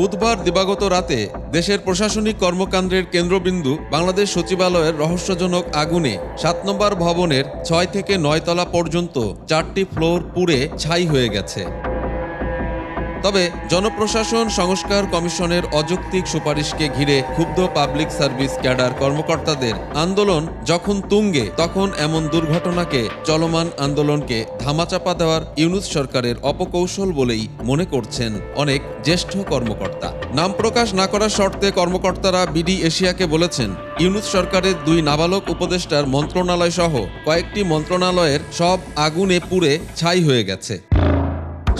বুধবার দিবাগত রাতে দেশের প্রশাসনিক কর্মকাণ্ডের কেন্দ্রবিন্দু বাংলাদেশ সচিবালয়ের রহস্যজনক আগুনে সাত নম্বর ভবনের ছয় থেকে নয় তলা পর্যন্ত চারটি ফ্লোর পুড়ে ছাই হয়ে গেছে। তবে জনপ্রশাসন, সংস্কার কমিশনের অযৌক্তিক সুপারিশকে ঘিরে ক্ষুব্ধ পাবলিক সার্ভিস ক্যাডার কর্মকর্তাদের আন্দোলন যখন তুঙ্গে, তখন এমন দুর্ঘটনাকে, চলমান আন্দোলনকে ধামাচাপা দেওয়ার ইউনুস সরকারের অপকৌশল বলেই মনে করছেন অনেক জ্যেষ্ঠ কর্মকর্তা। নাম প্রকাশ না করার শর্তে কর্মকর্তারা বিডি এশিয়াকে বলেছেন, ইউনুস সরকারের দুই নাবালক উপদেষ্টার মন্ত্রণালয় সহ কয়েকটি মন্ত্রণালয়ের সব আগুনে পুড়ে ছাই হয়ে গেছে।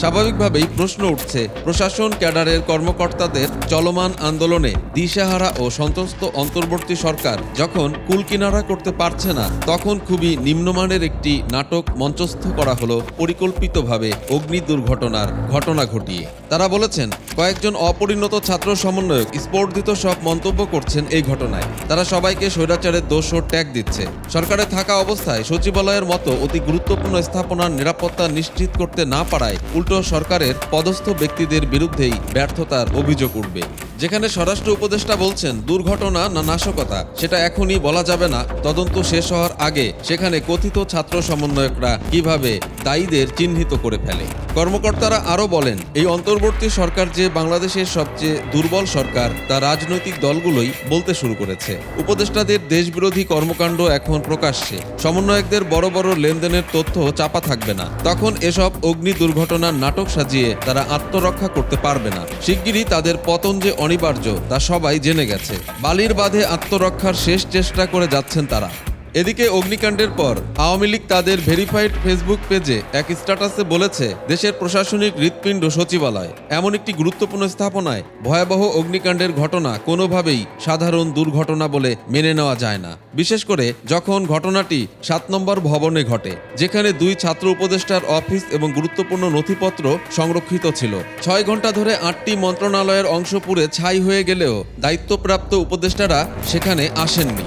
স্বাভাবিকভাবেই প্রশ্ন উঠছে, প্রশাসন, ক্যাডারের কর্মকর্তাদের চলমান আন্দোলনে দিশাহারা ও সন্ত্রস্ত অন্তর্বর্তী সরকার যখন কুলকিনারা করতে পারছে না, তখন খুবই নিম্নমানের একটি নাটক মঞ্চস্থ করা হলো পরিকল্পিতভাবে অগ্নি দুর্ঘটনার ঘটনা ঘটিয়ে। তারা বলেছেন, কয়েকজন অপরিণত ছাত্র সমন্বয়ক স্পর্ধিত সব মন্তব্য করছেন এই ঘটনায়। তারা সবাইকে স্বৈরাচারের দোষ ও ট্যাগ দিচ্ছে। সরকারে থাকা অবস্থায় সচিবালয়ের মতো অতি গুরুত্বপূর্ণ স্থাপনার নিরাপত্তা নিশ্চিত করতে না পারায় উল্টো সরকারের পদস্থ ব্যক্তিদের বিরুদ্ধেই ব্যর্থতার অভিযোগ উঠবে। যেখানে স্বরাষ্ট্র উপদেষ্টা বলছেন, দুর্ঘটনা না নাশকতা, সেটা এখনই বলা যাবে না। তদন্ত শেষ হওয়ার আগে সেখানে কথিত ছাত্র সমন্বয়করা কীভাবে দায়ীদের চিহ্নিত করে ফেলে। কর্মকর্তারা আরও বলেন, এই অন্তর্বর্তী সরকার যে বাংলাদেশের সবচেয়ে দুর্বল সরকার, তা রাজনৈতিক দলগুলোই বলতে শুরু করেছে। উপদেষ্টাদের দেশবিরোধী কর্মকাণ্ড এখন প্রকাশ্যে। সমন্বয়কদের বড় বড় লেনদেনের তথ্য চাপা থাকবে না। তখন এসব অগ্নি দুর্ঘটনার নাটক সাজিয়ে তারা আত্মরক্ষা করতে পারবে না। শিগগিরই তাদের পতন যে অনিবার্য, তা সবাই জেনে গেছে। বালির বাঁধে আত্মরক্ষার শেষ চেষ্টা করে যাচ্ছেন তারা। এদিকে অগ্নিকাণ্ডের পর আওয়ামী লীগ তাদের ভেরিফাইড ফেসবুক পেজে এক স্ট্যাটাসে বলেছে, দেশের প্রশাসনিক হৃৎপিণ্ড সচিবালয়। এমন একটি গুরুত্বপূর্ণ স্থাপনায় ভয়াবহ অগ্নিকাণ্ডের ঘটনা কোনোভাবেই সাধারণ দুর্ঘটনা বলে মেনে নেওয়া যায় না। বিশেষ করে যখন ঘটনাটি সাত নম্বর ভবনে ঘটে, যেখানে দুই ছাত্র উপদেষ্টার অফিস এবং গুরুত্বপূর্ণ নথিপত্র সংরক্ষিত ছিল। ছয় ঘণ্টা ধরে আটটি মন্ত্রণালয়ের অংশ পুড়ে ছাই হয়ে গেলেও দায়িত্বপ্রাপ্ত উপদেষ্টারা সেখানে আসেননি।